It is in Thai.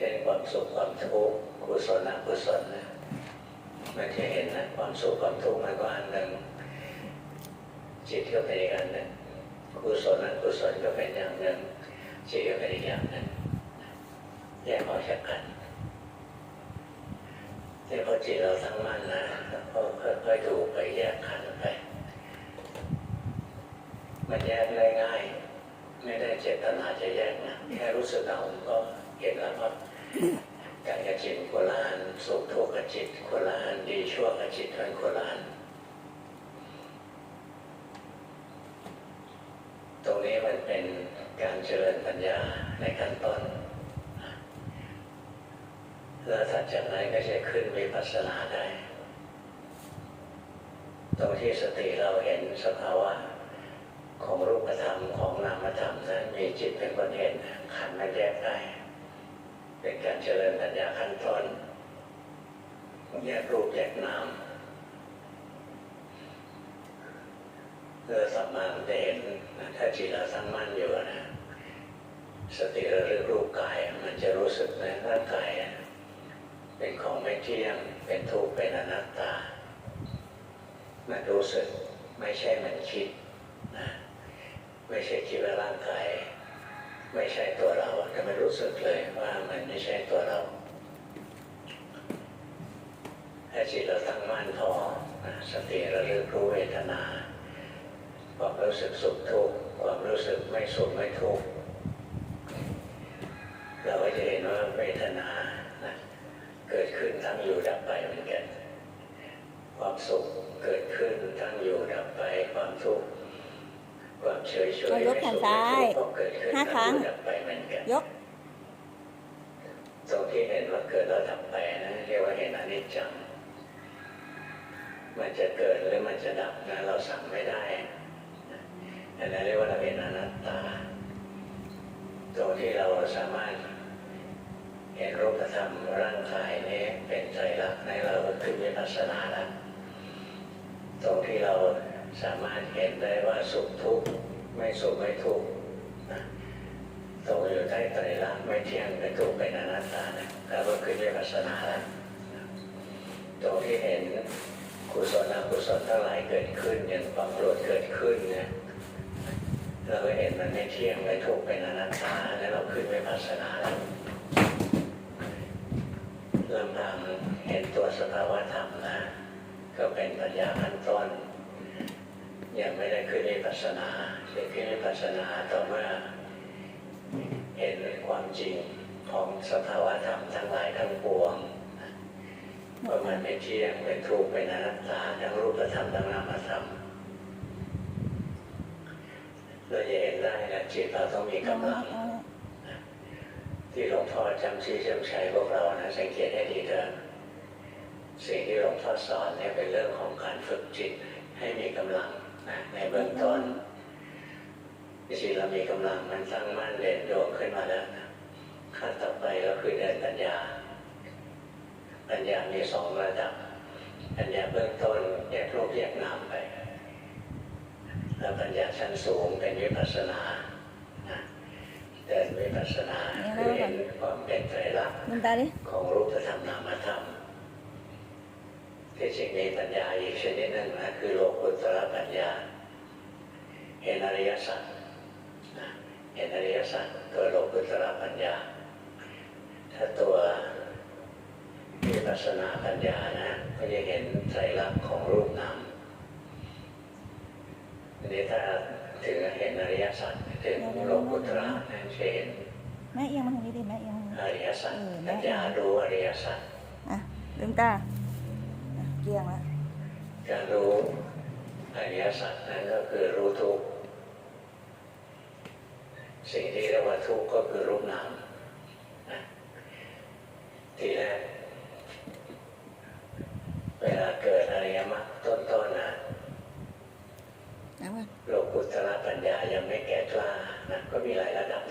ช่นความสุขความทุกข์กุศลอกุศลนะมันจะเห็นนะความสุขความทุกข์มันก็อันหนึ่งจิตก็เป็นอีกอันหนึ่งกุศลอกุศลก็เป็นอย่างหนึ่งจิตก็เป็นอีกอย่างหนึ่งแยกออกจากกันแต่พอจิตเราตั้งมันนะก็ค่อยๆดูไปแยกขันไป มันแยกได้ง่าย ไม่ได้เจตนาจะแยกนะแค่รู้สึกเอาก็เห็นแล้วว่า การกับจิตคนละอันสุขทุกข์กับจิตคนละอันดีชั่วกับจิตเป็นคนละอันตรงนี้มันเป็นการเจริญปัญญาในขั้นต้นแล้วถัดจากนั้นก็จะขึ้นวิปัสสนาได้ ตรงที่สติเราเห็นสภาวะของรูปธรรมของนามธรรมนั้นมีจิตเป็นคนเห็นขันธ์มันแยกได้ เป็นการเจริญปัญญาขั้นต้นแยกรูปแยกนามเพื่อสัมมาได้เห็นถ้าจิตเราตั้งมั่นอยู่นะสติระลึกรูปกาย มันจะรู้สึกในร่างกายเป็นของไม่เที่ยงเป็นทุกข์เป็นอนัตตา มันรู้สึกไม่ใช่มันคิดนะไม่ใช่คิดว่าร่างกาย ไม่ใช่ตัวเราแต่มันรู้สึกเลยว่ามันไม่ใช่ตัวเราถ้าจิตเราตั้งมั่นพอสติระลึกรู้เวทนาความรู้สึกสุขทุกข์ความรู้สึกไม่สุขไม่ทุกข์เราก็จะเห็นว่าเวทนานะเกิดขึ้นตั้งอยู่ดับไปเหมือนกัน ความสุขเกิดขึ้นตั้งอยู่ดับไปความทุกข์ เฉยเฉยเอายกแขนซ้ายก็เกิดขึ้นห้าครั้งตั้อยู่ดับไปเหมือนกันยกตรงที่เห็นว่าเกิดแล้วดับไปนะเรียกว่าเห็นอนิจจัง มันจะเกิดหรือมันจะดับนะเราสั่งไม่ได้อันนั้นเรียกว่าเราเห็นอนัตตาตรงที่เราสามารถเห็นรูปธรรมร่างกายนี้เป็นใจรักษณ์ในเราก็คือวิปัสสนาแล้วตรงที่เรา สามารถเห็นได้ว่าสุขทุกข์ไม่สุขไม่ทุกข์ตรงอยู่ใต้ไตรลักษณ์ไม่เที่ยงเป็นทุกข์เป็นอนัตตานะแล้วก็คือวิปัสนาแล้วตรงที่เห็นกุศลอกุศลทั้งหลายเกิดขึ้นอย่างความโกรธเกิดขึ้นเนี่ยเราก็เห็นมันไม่เที่ยงไม่ถูกข์เป็นอนัตตาแล้วเราขึ้นวิปัสนาแล้วลำพังเห็นตัวสภาวะธรรมนะก็เป็นปัญญาขั้นต้นยังไม่ได้ขึ้นวิ ปัสสนาจะขึ้นวิปัสสนาต่อเมื่อเห็นความจริงของสภาวะธรรมทั้งหลายทั้งปวงว่ามันไม่เที่ยงเป็นทุกข์เป็นอนัตตาทั้งรูปธรรมทั้งนามธรรมเราจะเห็นได้นะจิตเราต้องมีกำลัง ที่หลวงพ่อจำชี้จำชัยพวกเรานะสังเกตให้ดีเถอะสิ่งที่หลวงพ่อสอนเนี่ยเป็นเรื่องของการฝึกจิตให้มีกำลัง ในเบื้องต้นจิตเรามีกำลังมันตั้งมั่นเด่นดวงขึ้นมาแล้วนะขั้นต่อไปก็คือเดินปัญญา ปัญญามีสองระดับ ปัญญาเบื้องต้นแยกรูปแยกนามไป แล้วปัญญาชั้นสูงเป็นวิปัสสนานะเดินวิปัสสนาคือเห็นความเป็นไตรลักษณ์มันตาดิของรูปธรรมนามธรรม ที่จริงมีปัญญาอีกชนิดหนึ่งนะคือโลกุตระปัญญา เห็นอริยสัจนะเห็นอริยสัจตัวโลกุตระปัญญา ถ้าตัววิปัสสนาปัญญานะ ก็จะเห็นไตรลักษณ์ของรูปนามทีนี้ถ้าถึงเห็นอริยสัจถึงโลกุตระนั่นจะเห็นแม่เอียงมาทางนี้ดิแม่เอียงมาทางอนี้ริยสัจเออปัญญารู้อริยสัจอะลืมตาอะ เกี่ยงแล้วการรู้อริยสัจนั่นก็คือรู้ทุกข์สิ่งที่เรียกว่าทุกข์ก็คือรูปนามนะทีแรกเวลาเกิดอริยมรรคต้นๆนะเอามาโลกุตระปัญญายังไม่แก่กล้านะก็มีหลายระดับ